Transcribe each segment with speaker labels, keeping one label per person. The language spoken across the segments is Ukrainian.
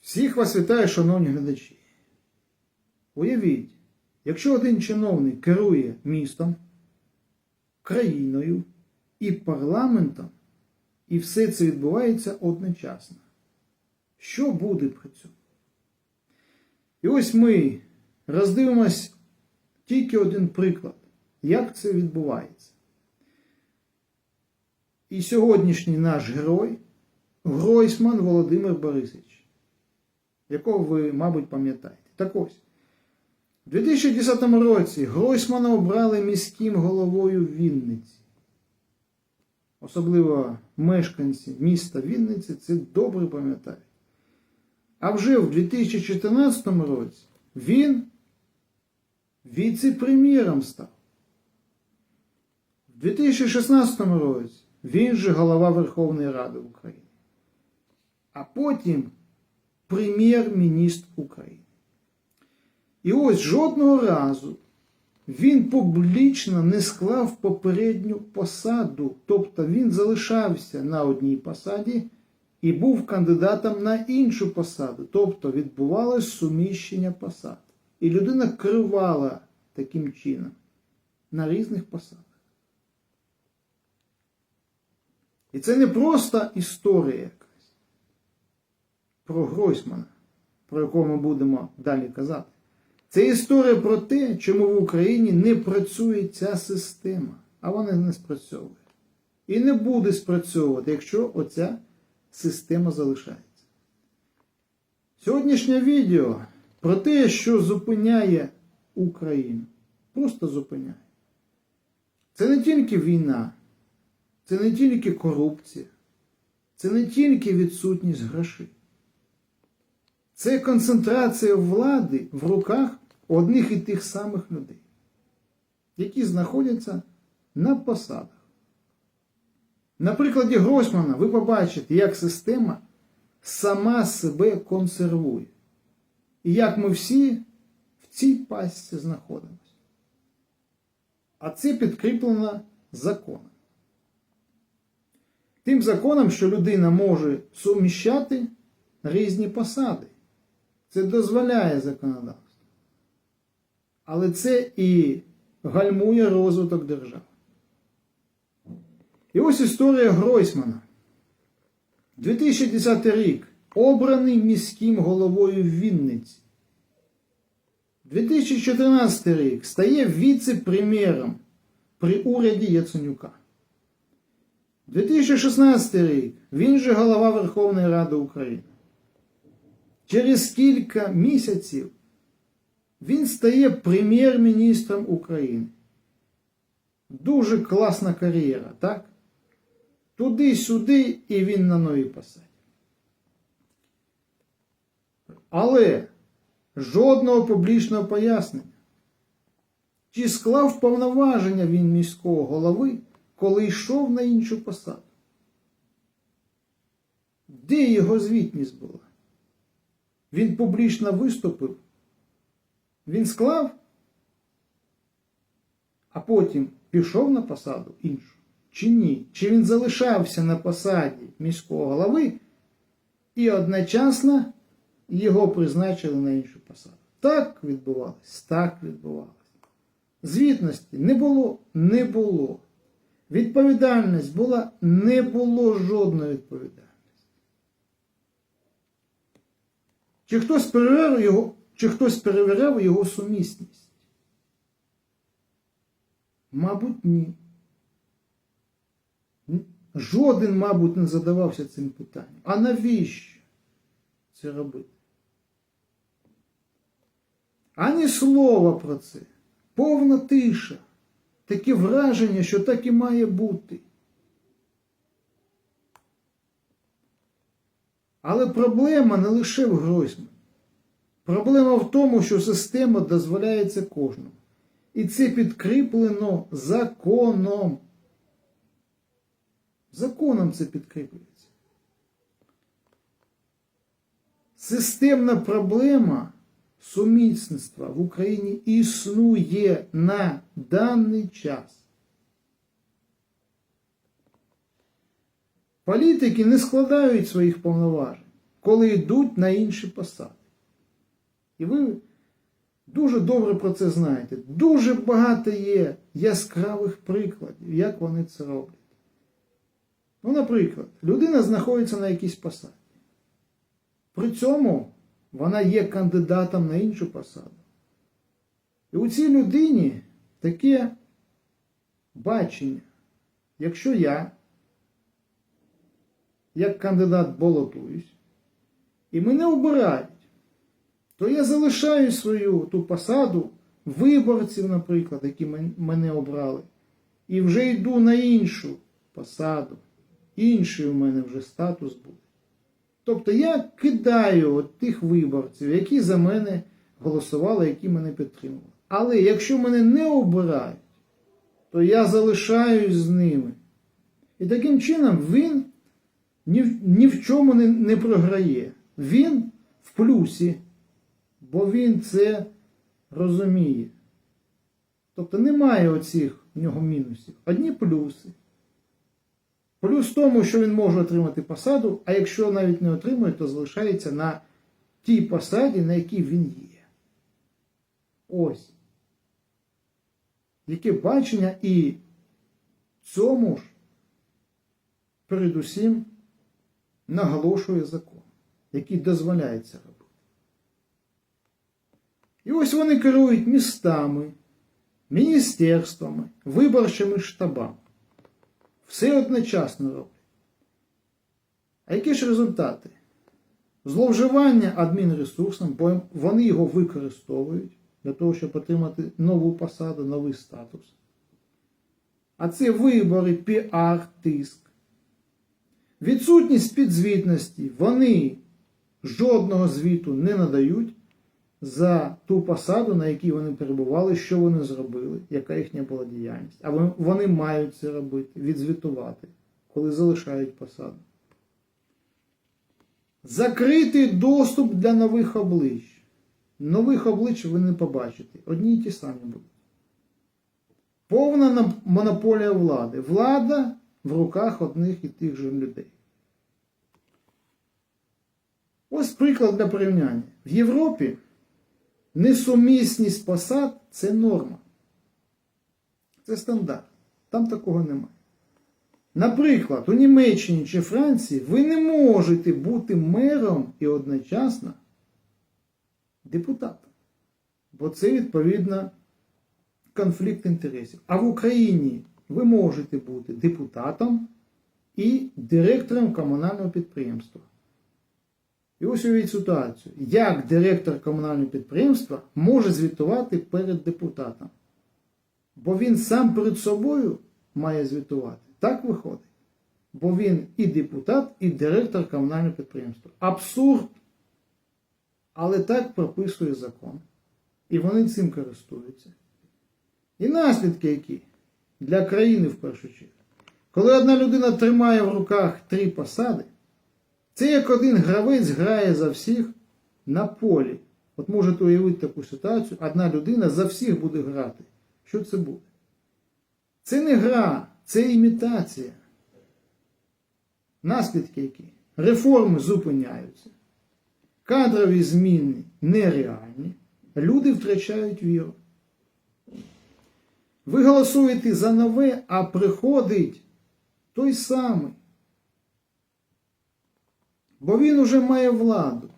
Speaker 1: Всіх вас вітаю, шановні глядачі. Уявіть, якщо один чиновник керує містом, країною і парламентом, і все це відбувається одночасно. Що буде при цьому? І ось ми роздивимось тільки один приклад, як це відбувається. І сьогоднішній наш герой Гройсман Володимир Борисович, якого ви, мабуть, пам'ятаєте. Так ось, у 2010 році Гройсмана обрали міським головою Вінниці. Особливо мешканці міста Вінниці це добре пам'ятають. А вже в 2014 році він віце-прем'єром став. В 2016 році він же голова Верховної Ради України. А потім прем'єр-міністр України. І ось жодного разу він публічно не склав попередню посаду, тобто він залишався на одній посаді і був кандидатом на іншу посаду, тобто відбувалось суміщення посад. І людина керувала таким чином на різних посадах. І це не просто історія про Гройсмана, про якого ми будемо далі казати. Це історія про те, чому в Україні не працює ця система, а вона не спрацьовує. І не буде спрацьовувати, якщо оця система залишається. Сьогоднішнє відео про те, що зупиняє Україну. Просто зупиняє. Це не тільки війна, це не тільки корупція, це не тільки відсутність грошей. Це концентрація влади в руках одних і тих самих людей, які знаходяться на посадах. На прикладі Гросмана ви побачите, як система сама себе консервує. І як ми всі в цій пастці знаходимося. А це підкріплено законом. Тим законом, що людина може суміщати різні посади. Це дозволяє законодавство. Але це і гальмує розвиток держави. І ось історія Гройсмана. 2010 рік обраний міським головою Вінниці. 2014 рік стає віце-прем'єром при уряді Яценюка. 2016 рік він же голова Верховної Ради України. Через кілька місяців він стає прем'єр-міністром України. Дуже класна кар'єра, так? Туди-сюди і він на новій посаді. Але жодного публічного пояснення. Чи склав повноваження він міського голови, коли йшов на іншу посаду? Де його звітність була? Він публічно виступив, він склав, а потім пішов на посаду іншу. Чи ні? Чи він залишався на посаді міського голови і одночасно його призначили на іншу посаду? Так відбувалось, так відбувалось. Звітності не було, не було. Відповідальність була, не було жодної відповідальності. Чи хтось перевіряв його, чи хтось перевіряв його сумісність? Мабуть, ні. Жоден, мабуть, не задавався цим питанням. А навіщо це робити? Ані слова про це. Повна тиша. Таке враження, що так і має бути. Але проблема не лише в Гройсмані. Проблема в тому, що система дозволяється кожному. І це підкріплено законом. Законом це підкріплюється. Системна проблема сумісництва в Україні існує на даний час. Політики не складають своїх повноважень. коли йдуть на інші посади. І ви дуже добре про це знаєте. Дуже багато є яскравих прикладів, як вони це роблять. Ну, наприклад, людина знаходиться на якійсь посаді. При цьому вона є кандидатом на іншу посаду. І у цій людині таке бачення, якщо я, як кандидат балотуюсь, і мене обирають, то я залишаю свою ту посаду виборців, наприклад, які мене обрали, і вже йду на іншу посаду. Інший у мене вже статус буде. Тобто я кидаю от тих виборців, які за мене голосували, які мене підтримували. Але якщо мене не обирають, то я залишаюсь з ними. І таким чином він ні в, ні в чому не, не програє. Він в плюсі, бо він це розуміє. Тобто немає оцих в нього мінусів. Одні плюси. Плюс в тому, що він може отримати посаду, а якщо навіть не отримує, то залишається на тій посаді, на якій він є. Ось. Яке бачення і цьому ж передусім наголошує закон, який дозволяє це робити. І ось вони керують містами, міністерствами, виборчими штабами. Все одночасно роблять. А які ж результати? Зловживання адмінресурсом, бо вони його використовують для того, щоб отримати нову посаду, новий статус. А це вибори, піар, тиск. Відсутність підзвітності. Вони жодного звіту не надають за ту посаду, на якій вони перебували, що вони зробили, яка їхня була діяльність. А вони- мають це робити, відзвітувати, коли залишають посаду. Закритий доступ для нових облич. Нових облич ви не побачите. Одні й ті самі будуть. Повна монополія влади. Влада в руках одних і тих же людей. Ось приклад для порівняння. В Європі несумісність посад це норма. Це стандарт. Там такого немає. Наприклад, у Німеччині чи Франції ви не можете бути мером і одночасно депутатом. Бо це відповідно конфлікт інтересів. А в Україні ви можете бути депутатом і директором комунального підприємства. І ось уявіть ситуацію, як директор комунального підприємства може звітувати перед депутатом. Бо він сам перед собою має звітувати. Так виходить. Бо він і депутат, і директор комунального підприємства. Абсурд. Але так прописує закон. І вони цим користуються. І наслідки які? Для країни в першу чергу. Коли одна людина тримає в руках три посади, це як один гравець грає за всіх на полі. От можете уявити таку ситуацію, одна людина за всіх буде грати. Що це буде? Це не гра, це імітація. Наслідки які? Реформи зупиняються. Кадрові зміни нереальні. Люди втрачають віру. Ви голосуєте за нове, а приходить той самий. Бо він уже має владу,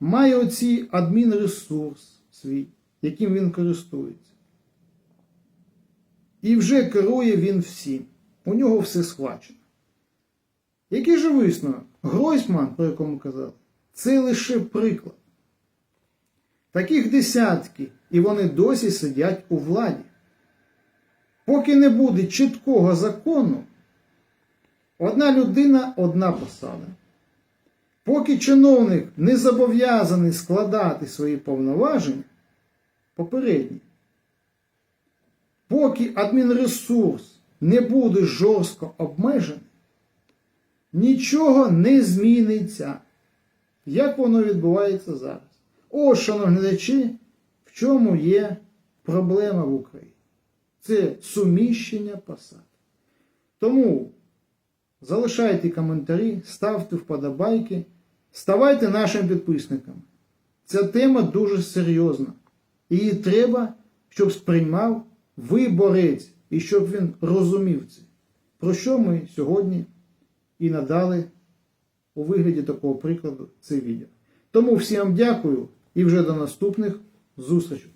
Speaker 1: має оці адмінресурс свій, яким він користується. І вже керує він всім. У нього все схвачено. Який же висновок? Гройсман, про якому казали, це лише приклад. Таких десятки, і вони досі сидять у владі. Поки не буде чіткого закону, одна людина одна посада. Поки чиновник не зобов'язаний складати свої повноваження, попередні, поки адмінресурс не буде жорстко обмежений, нічого не зміниться. Як воно відбувається зараз? Ось, шановні глядачі, в чому є проблема в Україні. Це суміщення посад. Тому залишайте коментарі, ставте вподобайки ставайте нашими підписниками. Ця тема дуже серйозна. Її треба, щоб сприймав виборець і щоб він розумів це. Про що ми сьогодні і надали у вигляді такого прикладу це відео. Тому всім дякую і вже до наступних зустрічей.